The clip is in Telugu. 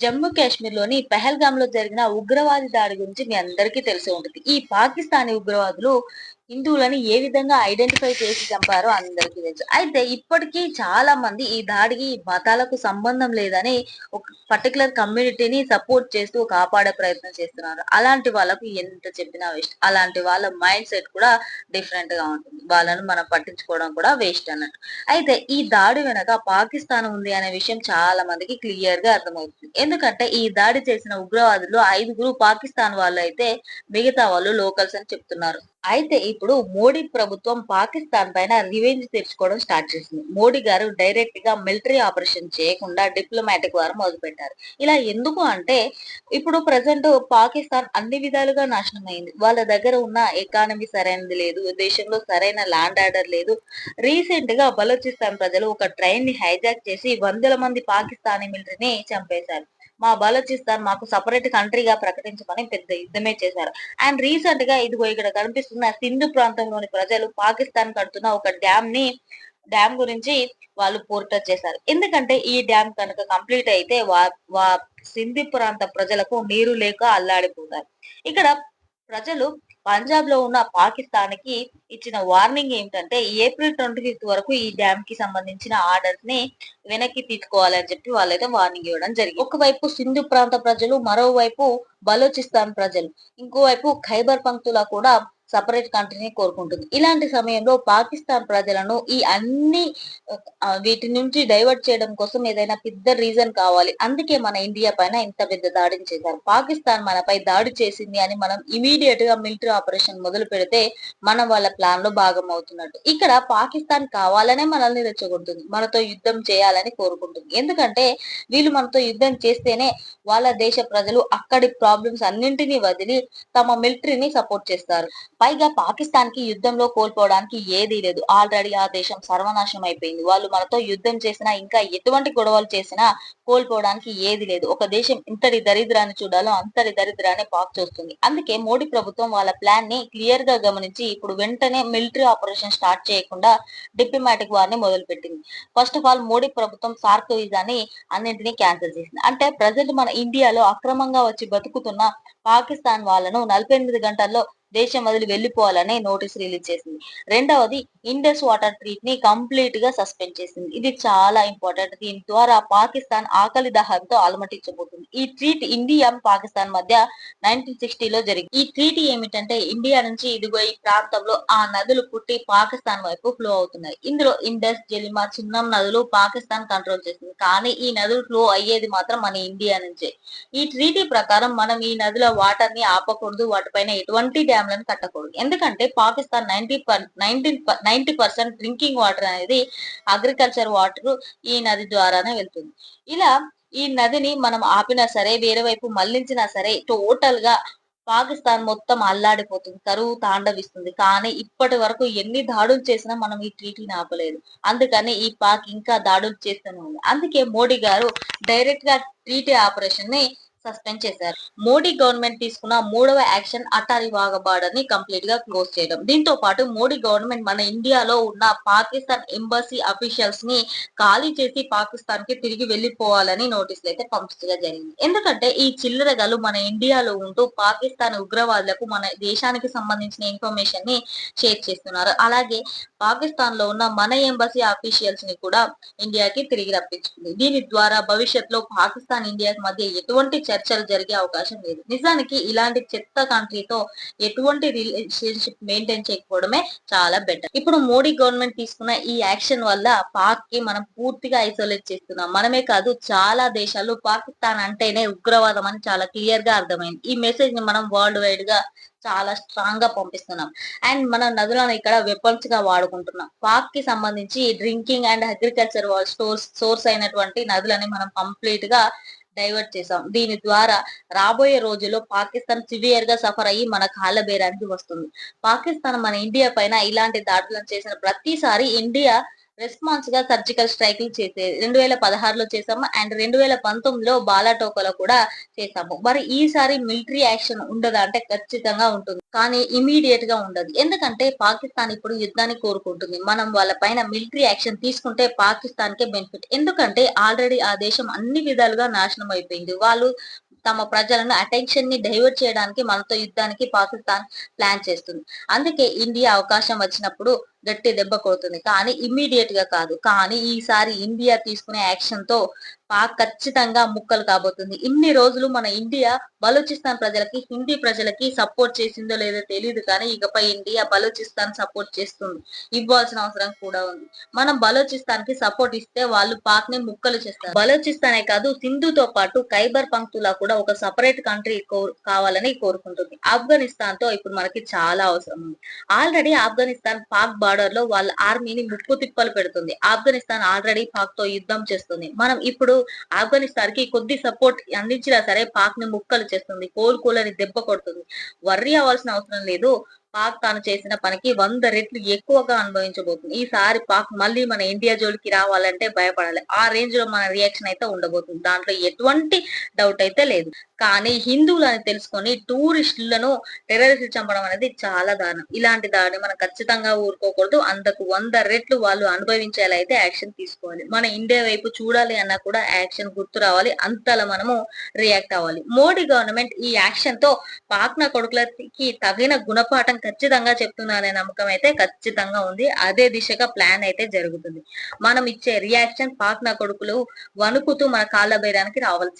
జమ్మూ కాశ్మీర్లోని పెహల్గామ్లో జరిగిన ఉగ్రవాది దాడి గురించి మీ అందరికీ తెలిసి ఉంటుంది. ఈ పాకిస్తానీ ఉగ్రవాదులు హిందువులని ఏ విధంగా ఐడెంటిఫై చేసి చంపారో అందరికీ తెలుసు. అయితే ఇప్పటికీ చాలా మంది ఈ దాడికి మతాలకు సంబంధం లేదని ఒక పర్టికులర్ కమ్యూనిటీని సపోర్ట్ చేస్తూ కాపాడే ప్రయత్నం చేస్తున్నారు. అలాంటి వాళ్ళకు ఎంత చెప్పినా వేస్ట్ అలాంటి వాళ్ళ మైండ్ సెట్ కూడా డిఫరెంట్గా ఉంటుంది. వాళ్ళను మనం పట్టించుకోవడం కూడా వేస్ట్ అన్నట్టు. అయితే ఈ దాడి వెనక పాకిస్తాన్ ఉంది అనే విషయం చాలా మందికి క్లియర్గా అర్థమవుతుంది. ఎందుకంటే ఈ దాడి చేసిన ఉగ్రవాదులు ఐదుగురు పాకిస్తాన్ వాళ్ళు అయితే మిగతా వాళ్ళు లోకల్స్ అని చెప్తున్నారు. అయితే ఇప్పుడు మోడీ ప్రభుత్వం పాకిస్తాన్ పైన రివెంజ్ తెచ్చుకోవడం స్టార్ట్ చేసింది. మోడీ గారు డైరెక్ట్గా మిలిటరీ ఆపరేషన్ చేయకుండా డిప్లొమాటిక్ వారు మొదలుపెట్టారు. ఇలా ఎందుకు అంటే ఇప్పుడు ప్రజెంట్ పాకిస్తాన్ అన్ని విధాలుగా నాశనం అయింది. వాళ్ళ దగ్గర ఉన్న ఎకానమీ సరైనది లేదు దేశంలో సరైన ల్యాండ్ ఆర్డర్ లేదు. రీసెంట్గా బలోచిస్తాన్ ప్రజలు ఒక ట్రైన్ని హైజాక్ చేసి వందల మంది పాకిస్తానీ మిలిటరీని చంపేశారు. మా బలోచిస్తాన్ మాకు సపరేట్ కంట్రీగా ప్రకటించమని పెద్ద యుద్ధమే చేశారు. అండ్ రీసెంట్గా ఇదిగో ఇక్కడ కనిపిస్తున్న సింధు ప్రాంతంలోని ప్రజలు పాకిస్తాన్ కడుతున్న ఒక డ్యామ్ని డ్యామ్ గురించి వాళ్ళు పోర్టర్ చేశారు. ఎందుకంటే ఈ డ్యామ్ కనుక కంప్లీట్ అయితే వా వా సింధు ప్రాంత ప్రజలకు నీరు లేక అల్లాడిపోతారు. ఇక్కడ ప్రజలు పంజాబ్లో ఉన్న పాకిస్తాన్కి ఇచ్చిన వార్నింగ్ ఏమిటంటే ఏప్రిల్ ట్వంటీ ఫిఫ్త్ వరకు ఈ డ్యామ్కి సంబంధించిన ఆర్డర్స్ని వెనక్కి తీసుకోవాలని చెప్పి వాళ్ళైతే వార్నింగ్ ఇవ్వడం జరిగింది. ఒకవైపు సింధు ప్రాంత ప్రజలు మరోవైపు బలోచిస్తాన్ ప్రజలు ఇంకోవైపు ఖైబర్ పంక్తుల కూడా సపరేట్ కంట్రీని కోరుకుంటుంది. ఇలాంటి సమయంలో పాకిస్తాన్ ప్రజలను ఈ అన్ని వీటి నుంచి డైవర్ట్ చేయడం కోసం ఏదైనా పెద్ద రీజన్ కావాలి. అందుకే మన ఇండియా పైన ఇంత పెద్ద దాడిని చేశారు. పాకిస్తాన్ మనపై దాడి చేసింది అని మనం ఇమీడియట్గా మిలిటరీ ఆపరేషన్ మొదలు పెడితే మనం వాళ్ళ ప్లాన్లో భాగం అవుతున్నట్టు. ఇక్కడ పాకిస్తాన్ కావాలనే మనల్ని రెచ్చగొడుతుంది. మనతో యుద్ధం చేయాలని కోరుకుంటుంది. ఎందుకంటే వీళ్ళు మనతో యుద్ధం చేస్తేనే వాళ్ళ దేశ ప్రజలు అక్కడి ప్రాబ్లమ్స్ అన్నింటినీ వదిలి తమ మిలిటరీని సపోర్ట్ చేస్తారు. పైగా పాకిస్తాన్కి యుద్ధంలో కోల్పోవడానికి ఏదీ లేదు. ఆల్రెడీ ఆ దేశం సర్వనాశనం అయిపోయింది. వాళ్ళు మనతో యుద్ధం చేసినా ఇంకా ఎటువంటి గొడవలు చేసినా కోల్పోవడానికి ఏది లేదు. ఒక దేశం ఇంతటి దరిద్రాన్ని చూడాలో అంతటి దరిద్రాన్ని పాక్ చేస్తుంది. అందుకే మోడీ ప్రభుత్వం వాళ్ళ ప్లాన్ని క్లియర్గా గమనించి ఇప్పుడు వెంటనే మిలిటరీ ఆపరేషన్ స్టార్ట్ చేయకుండా డిప్లొమాటిక్ వార్ని మొదలుపెట్టింది. ఫస్ట్ ఆఫ్ ఆల్ మోడీ ప్రభుత్వం సార్క్ వీసాని అన్నింటినీ క్యాన్సిల్ చేసింది. అంటే ప్రజెంట్ మన ఇండియాలో అక్రమంగా వచ్చి బతుకుతున్న పాకిస్తాన్ వాళ్ళను నలభై ఎనిమిది గంటల్లో దేశం వదిలి వెళ్ళిపోవాలని నోటీస్ రిలీజ్ చేసింది. రెండవది ఇండస్ వాటర్ ట్రీట్ని కంప్లీట్గా సస్పెండ్ చేసింది. ఇది చాలా ఇంపార్టెంట్ దీని ద్వారా పాకిస్తాన్ ఆకలి దాహంతో అలమటించబోతుంది. ఈ ట్రీట్ ఇండియా పాకిస్తాన్ మధ్య నైన్టీన్ సిక్స్టీలో జరిగింది. ఈ ట్రీటీ ఏమిటంటే ఇండియా నుంచి ఇదిగో ఈ ప్రాంతంలో ఆ నదులు పుట్టి పాకిస్తాన్ వైపు ఫ్లో అవుతున్నాయి. ఇందులో ఇండస్ జలిమా చిన్నం నదులు పాకిస్తాన్ కంట్రోల్ చేస్తుంది. కానీ ఈ నదులు ఫ్లో అయ్యేది మాత్రం మన ఇండియా నుంచే. ఈ ట్రీటీ ప్రకారం మనం ఈ నదుల వాటర్ని ఆపకూడదు. వాటిపైన ఎటువంటి డ్యామ్లను కట్టకూడదు. ఎందుకంటే Pakistan ninety nineteen ninety percent drinking water అనేది అగ్రికల్చర్ వాటర్ ఈ నది ద్వారానే వెళ్తుంది. ఇలా ఈ నదిని మనం ఆపినా సరే వేరే వైపు మళ్ళించినా సరే టోటల్గా పాకిస్తాన్ మొత్తం అల్లాడిపోతుంది కరువు తాండవిస్తుంది. కానీ ఇప్పటి వరకు ఎన్ని దాడులు చేసినా మనం ఈ ట్రీటీని ఆపలేదు. అందుకని ఈ పాక్ ఇంకా దాడులు చేస్తూనే ఉంది. అందుకే మోడీ గారు డైరెక్ట్గా ట్రీటీ ఆపరేషన్ని సస్పెండ్ చేశారు. మోడీ గవర్నమెంట్ తీసుకున్న మూడవ యాక్షన్ అటారీ వాగబాడని కంప్లీట్గా క్లోజ్ చేయడం. దీంతో పాటు మోడీ గవర్నమెంట్ మన ఇండియాలో ఉన్న పాకిస్తాన్ ఎంబసీ అఫీషియల్స్ని ఖాళీ చేసి పాకిస్తాన్కి తిరిగి వెళ్ళిపోవాలని నోటీసులు అయితే పంపించడం జరిగింది. ఎందుకంటే ఈ చిల్లరగాలు మన ఇండియాలో ఉంటూ పాకిస్తాన్ ఉగ్రవాదులకు మన దేశానికి సంబంధించిన ఇన్ఫర్మేషన్ని షేర్ చేస్తున్నారు. అలాగే పాకిస్తాన్లో ఉన్న మన ఎంబసీ అఫీషియల్స్ని కూడా ఇండియాకి తిరిగి రప్పించుకుంది. దీని ద్వారా భవిష్యత్తులో పాకిస్తాన్ ఇండియా మధ్య ఎటువంటి చర్చలు జరిగే అవకాశం లేదు. నిజానికి ఇలాంటి చెత్త కంట్రీతో ఎటువంటి రిలేషన్షిప్ మెయింటైన్ చేయకపోవడమే చాలా బెటర్. ఇప్పుడు మోడీ గవర్నమెంట్ తీసుకున్న ఈ యాక్షన్ వల్ల పాక్కి మనం పూర్తిగా ఐసోలేట్ చేస్తున్నాం. మనమే కాదు చాలా దేశాలు పాకిస్తాన్ అంటేనే ఉగ్రవాదం అని చాలా క్లియర్గా అర్థమైంది. ఈ మెసేజ్ని మనం వరల్డ్ వైడ్గా చాలా స్ట్రాంగ్గా పంపిస్తున్నాం. అండ్ మన నదులను ఇక్కడ వెపన్స్గా వాడుకుంటున్నాం. పాక్కి సంబంధించి drinking and agriculture source source అయినటువంటి నదులని మనం కంప్లీట్గా డైవర్ట్ చేసాం దీని ద్వారా రాబోయే రోజుల్లో పాకిస్తాన్ సివియర్గా సఫర్ అయ్యి మన కాళ్ళ బేరానికి వస్తుంది. పాకిస్తాన్ మన ఇండియా పైన ఇలాంటి దాడులను చేసిన ప్రతిసారి ఇండియా రెస్పాన్స్గా సర్జికల్ స్ట్రైక్లు చేసే రెండు వేల పదహారులో చేసాము అండ్ రెండు వేల పంతొమ్మిదిలో బాలాటోకలో కూడా చేసాము మరి ఈసారి మిలిటరీ యాక్షన్ ఉండదా? అంటే ఖచ్చితంగా ఉంటుంది. కానీ ఇమీడియట్గా ఉండదు. ఎందుకంటే పాకిస్తాన్ ఇప్పుడు యుద్ధాన్ని కోరుకుంటుంది. మనం వాళ్ళ పైన మిలిటరీ యాక్షన్ తీసుకుంటే పాకిస్తాన్ కే బెనిఫిట్. ఎందుకంటే ఆల్రెడీ ఆ దేశం అన్ని విధాలుగా నాశనం అయిపోయింది. వాళ్ళు తమ ప్రజలను అటెన్షన్ని డైవర్ట్ చేయడానికి మనతో యుద్ధానికి పాకిస్తాన్ ప్లాన్ చేస్తుంది. అందుకే ఇండియా అవకాశం వచ్చినప్పుడు గట్టి దెబ్బ కొడుతుంది. కానీ ఇమ్మీడియట్గా కాదు. కానీ ఈసారి ఇండియా తీసుకునే యాక్షన్తో పాక్ ఖచ్చితంగా ముక్కలు కాబోతుంది. ఇన్ని రోజులు మన ఇండియా బలూచిస్తాన్ ప్రజలకి హిందీ ప్రజలకి సపోర్ట్ చేసిందో లేదో తెలియదు కానీ ఇకపై ఇండియా బలూచిస్తాన్ సపోర్ట్ చేస్తుంది. ఇవ్వాల్సిన అవసరం కూడా ఉంది. మనం బలూచిస్తాన్కి సపోర్ట్ ఇస్తే వాళ్ళు పాక్ని ముక్కలు చేస్తారు. బలూచిస్తానే కాదు సింధుతో పాటు ఖైబర్ పంక్తులా కూడా ఒక సపరేట్ కంట్రీ కావాలని కోరుకుంటుంది. ఆఫ్ఘనిస్తాన్తో ఇప్పుడు మనకి చాలా అవసరం ఉంది. ఆల్రెడీ ఆఫ్ఘనిస్తాన్ పాక్ బార్డర్లో వాళ్ళ ఆర్మీని ముప్పు తిప్పలు పెడుతుంది. ఆఫ్ఘనిస్తాన్ ఆల్రెడీ పాక్తో యుద్ధం చేస్తుంది. మనం ఇప్పుడు ఆఫ్ఘనిస్తాన్కి కొద్ది సపోర్ట్ అందించినా సరే పాక్ని ముక్కలు చేస్తుంది కోలుకోలని దెబ్బ కొడుతుంది. వర్రీ అవ్వాల్సిన అవసరం లేదు. పాక్ తాను చేసిన పనికి వంద రెట్లు ఎక్కువగా అనుభవించబోతుంది. ఈసారి పాక్ మళ్ళీ మన ఇండియా జోలికి రావాలంటే భయపడాలి. ఆ రేంజ్లో మన రియాక్షన్ అయితే ఉండబోతుంది. దాంట్లో ఎటువంటి డౌట్ అయితే లేదు. కానీ హిందువులని తెలుసుకొని టూరిస్టులను టెర్రరిస్టులు చంపడం అనేది చాలా దారుణం. ఇలాంటి దాడి మనం ఖచ్చితంగా ఊరుకోకూడదు. అందుకు వంద రెట్లు వాళ్ళు అనుభవించేలా అయితే యాక్షన్ తీసుకోవాలి. మన ఇండియా వైపు చూడాలి అన్నా కూడా యాక్షన్ గుర్తు రావాలి. అంతలా మనము రియాక్ట్ అవ్వాలి. మోడీ గవర్నమెంట్ ఈ యాక్షన్తో పాక్న కొడుకులకి తగిన గుణపాఠం ఖచ్చితంగా చెప్తున్నారనే నమ్మకం అయితే ఖచ్చితంగా ఉంది. అదే దిశగా ప్లాన్ అయితే జరుగుతుంది. మనం ఇచ్చే రియాక్షన్ పాక్న కొడుకులు వణుకుతూ మన కాళ్ళ బేరానికి రావాల్సింది.